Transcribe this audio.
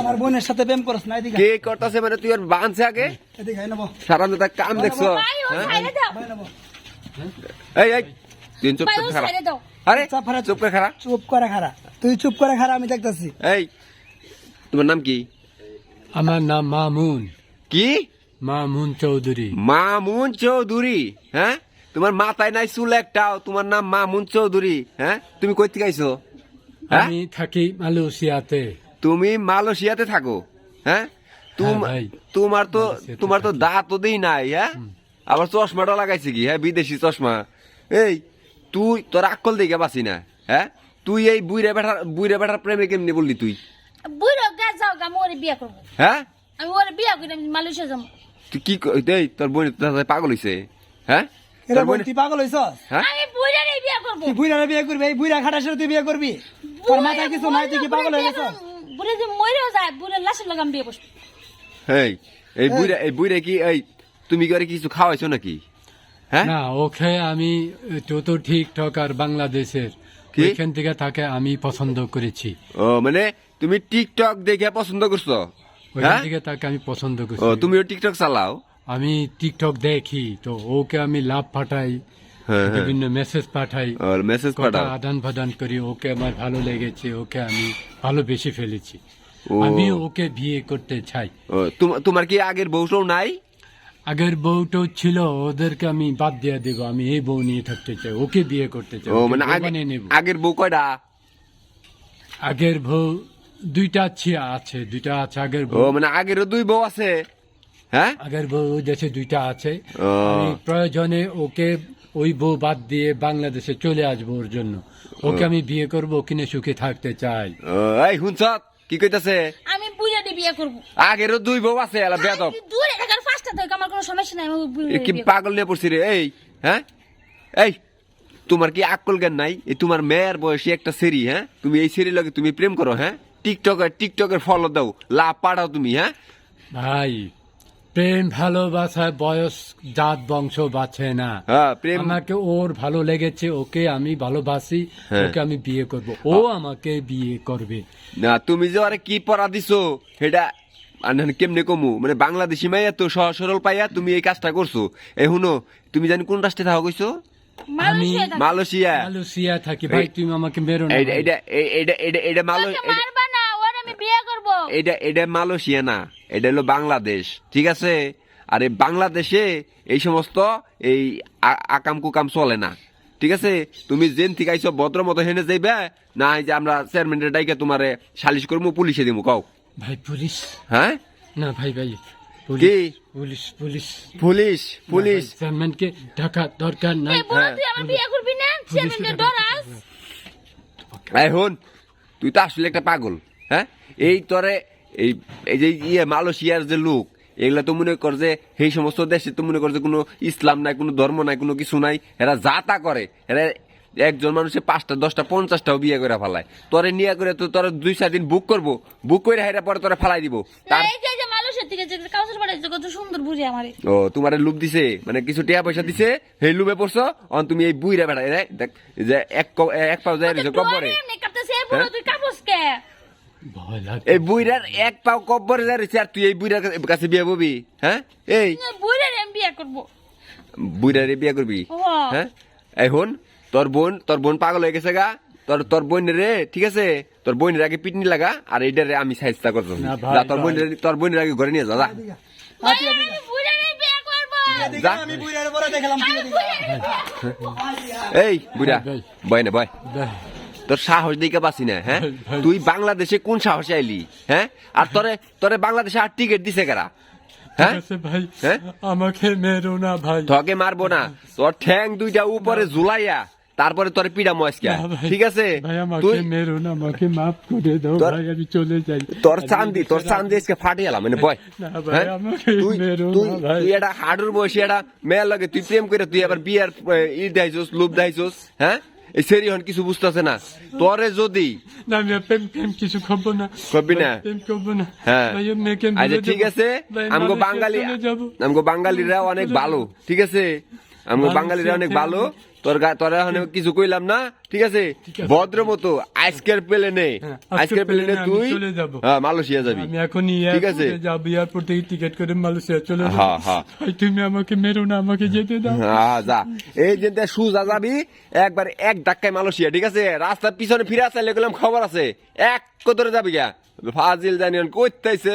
আমার বোনের সাথে প্রেম করছ না এদিকে কে করতেছে মানে তুই আর বাঁধছে আগে? এদিকে আয় নেব। সারা তো কাম দেখছ। ভাই ও? সাইডে দাও। ভাই নেব। এই এই তুই চুপ করে খারাপ আরে চুপ করে চুপ করে খারাপ চুপ করে খারা তুই চুপ করে খারা আমি দেখতেছি। এই তোমার নাম কি? আমার নাম মামুন। কি? মামুন চৌধুরী। মামুন চৌধুরী হ্যাঁ? তোমার মাথায় নাই চুল একটাও তোমার নাম মামুন চৌধুরী হ্যাঁ? তুমি কই থেকে আইছো? হ্যাঁ আমি থাকি মালয়েশিয়াতে। তুমি মালয়েশিয়াতে থাকো হ্যাঁ? তুম- ভাই। তোমার তো তোমার তো দাঁত তো দেই নাই হ্যাঁ? আবার চশমাটা লাগাইছে কি হ্যাঁ? বিদেশি চশমা। এই তুই তোর আকল দেখে বাসি না হ্যাঁ? তুই এই বুইরে বেটার বুইরে বেটার প্রেমে কেমনি বললি তুই? বুড়ো গা যাও গা আমি ওরে বিয়ে করব। হ্যাঁ? আমি ওরে বিয়ে করে আমি মালয়েশিয়া যাব। তুই কি ক- এই তোর বোন সাথে পাগল হইছে হ্যাঁ? এরা বোন বোন তুই পাগল হইছস? হ্যাঁ? আমি বিয়ে করব। তুই বুইরারে বিয়ে করবি এই বুইরা খাটার সাথে তুই বিয়ে করবি? তোর মাথায় কিছু নাই তুই কি পাগল হয়ে গেছস? বুড়ে যে যায় বুড়ে লাশের লগে আমি বিয়ে বসবো এই এই বুইরা এই বুইরা কি এই তুমি কি ওরে কিছু খাওয়াইছো নাকি? হ্যাঁ? না ওকে আমি তো তো ঠিকঠাক আর বাংলাদেশের কি? ওইখান থেকে তাকে আমি পছন্দ করেছি। ও মানে তুমি টিকটক দেখে পছন্দ করছ? ওইখান হ্যাঁ? থেকে তাকে আমি পছন্দ ও করছি। তুমিও টিকটক চালাও? আমি টিকটক দেখি তো ওকে আমি লাভ পাঠাই হ্যাঁ, হ্যাঁ। বিভিন্ন মেসেজ পাঠাই। মেসেজ পাঠাও। আদান প্রদান করি ওকে আমার ভালো লেগেছে ওকে আমি ভালোবেসে ফেলেছি। আমি ওকে বিয়ে করতে চাই। তোমার কি আগের বউটাও নাই? আগের বউটো ছিল ওদেরকে আমি বাদ দিয়ে দেব আমি এই বউ নিয়ে থাকতে চাই ওকে বিয়ে করতে চাই মানে আগের বউ কয়টা? আগের বউ দুইটা ছিয়া আছে দুইটা আছে আগের বউ। মানে আগেরও দুই বউ আছে? হ্যাঁ? আগের বউ দেশে দুইটা আছে। আমি প্রয়োজনে ওকে ওই বউ বাদ দিয়ে বাংলাদেশে চলে আসব ওর জন্য। ওকে আমি বিয়ে করব কিনে সুখে থাকতে চাই। এই শুনছ? কি কইতাছে? আমি বুড়ারে বিয়ে করব। আগেরও দুই বউ আছে এলা বেদব দূরে থাকার ফার্স্টটা থেকে আমার কোনো সমস্যা নাই আমি কি পাগল নিয়ে পড়ছি রে এই হ্যাঁ? এই তোমার কি আকল জ্ঞান নাই? এই তোমার মেয়ের বয়সী একটা সেরি হ্যাঁ? তুমি এই সেরি লগে তুমি প্রেম করো হ্যাঁ? টিকটকের টিকটকের ফলো দাও লাভ পাঠাও তুমি হ্যাঁ? ভাই প্রেম ভালোবাসায় বয়স জাত বংশ বাঁচে না। হ্যাঁ প্রেম আমাকে ওর ভালো লেগেছে ওকে আমি ভালোবাসি হ্যাঁ। ওকে আমি বিয়ে করব। ও আমাকে বিয়ে করবে। না তুমি যে আরে কি পড়া দিছো সেটা কেমনে কমু? মানে বাংলাদেশি মাইয়া তো সহজ সরল পাইয়া তুমি এই কাজটা করছ। এই শুনো তুমি জানি কোন রাষ্ট্রে থাকা কইছো? Malaysia Malaysia. মালয়েশিয়া থাকি ভাই তুমি আমাকে মেরো না এইটা ভাই। এইটা এই- এইটা এইটা এইটা মালয় তোকে মারবা না ওর আমি বিয়ে করব এটা এটা মালয়েশিয়া না এটা হলো বাংলাদেশ ঠিক আছে? আর এই বাংলাদেশে এই সমস্ত এই আকাম কুকাম চলে না ঠিক আছে? তুমি জেন থেকে আইসো ভদ্র মতো হেনে যাইবে না এই যে আমরা চেয়ারম্যানের ডাইকে তোমারে সালিশ করব পুলিশে দিমু কও। ভাই পুলিশ? হ্যাঁ? না ভাই ভাই কি? Police police. Police police police. চেয়ারম্যানকে ঢাকা দরকার নাই। হ্যাঁ। তুই আমার বিয়ে করবি না? চেয়ারম্যানকে ডরাস এখন তুই তো আসলে একটা পাগল। হ্যাঁ? এই তরে এই এই যে ইয়ে মালয়েশিয়ার যে লোক এগুলা তো মনে কর যে সেই সমস্ত দেশে তো মনে কর যে কোনো ইসলাম নাই কোনো ধর্ম নাই কোনো কিছু নাই এরা যা তা করে এরা একজন মানুষের পাঁচটা দশটা পঞ্চাশটাও বিয়ে করে ফেলায়। তোরে নিয়ে করে তো তোর দুই চার দিন বুক করব বুক করে হেরা পরে তোরা ফেলাই দিব। তার ও তোমার লুপ দিছে? মানে কিছু টাকা পয়সা দিছে? সেই লুপে পড়ছো? অন তুমি এই বুইরা বেড়া এই দেখ যে এক এক পাও যায় এমনি কাঁপতেছে এই বুড়ো হ্যাঁ? এই বুইরার এক পাও কব্বরে রয়েছে আর তুই এই বুইরার কাছে- কাছে বিয়ে ববি হ্যাঁ? এই। বুড়ারে আমি বিয়ে করব। বুইরারে বিয়ে করবি। হ্যাঁ? এখন তোর বোন তোর বোন পাগল হয়ে গেছে গা। তোর তোর বোন রে ঠিক আছে? তোর বোনের আগে পিটনি লাগা আর এইটা রে আমি সাহায্য না যা তোর। বোনের তোর বোনের আগে ঘরে নিয়ে যা যা। করব। বুইরারে এই ভাই। বয় না বয়। ভাই, তোর সাহস দিকে বাসি না হ্যাঁ। তুই বাংলাদেশে কোন সাহসে আইলি হ্যাঁ? আর তোরে তোরে বাংলাদেশে আর টিকিট দিছে কারা? হ্যাঁ? ভাই হ্যাঁ? আমাকে মেরো না ভাই। তোকে মারবো না। তোর ঠ্যাং দুইটা উপরে ঝুলাইয়া তারপরে তোর পিডা মস্কা ঠিক আছে? তুই মেরো না আমাকে মাফ করে দাও তোর- ভাই আমি চলে যাই। তোর চান্দি তোর চান্দি আজকে ফাটে এলাম মানে বয়। হ্যাঁ? তুই এটা হাডুর বসে এটা মেয়ের লাগে তুই প্রেম করে তুই আবার বিয়ার ই দেখাইছস লুপ দেখাইছস হ্যাঁ? এই সেরি হন কিছু বুঝতেছে না। তোরে যদি না আমি প্রেম প্রেম কিছু খাব না। না? প্রেম করব না। হ্যাঁ। আচ্ছা ঠিক আছে। আমগো বাঙালি আমগো বাঙালিরা অনেক ভালো ঠিক আছে? আমি বাঙালিরা অনেক ভালো। তোর তোরা কিছু কইলাম না ঠিক আছে। ভদ্র মতো আজকের প্লেনে হ্যাঁ, আজকের প্লেনে প্লেনে তুই। চলে যাব। হ্যাঁ মালয়েশিয়া যাবি। আমি এখন ঠিক আছে। যাব এয়ারপোর্ট থেকে টিকিট করে মালয়েশিয়া চলে যাব। হ্যাঁ, হ্যাঁ। তুমি আমাকে মেরো না আমাকে যেতে দাও। হ্যাঁ, যা। এই যে তে সুজা যাবি একবার এক ধাক্কায় মালয়েশিয়া ঠিক আছে? রাস্তার পিছনে ফিরে আসলে গেলাম খবর আছে। এক কতরে যাবি গা ফাজিল জানিয়ন কইতেছে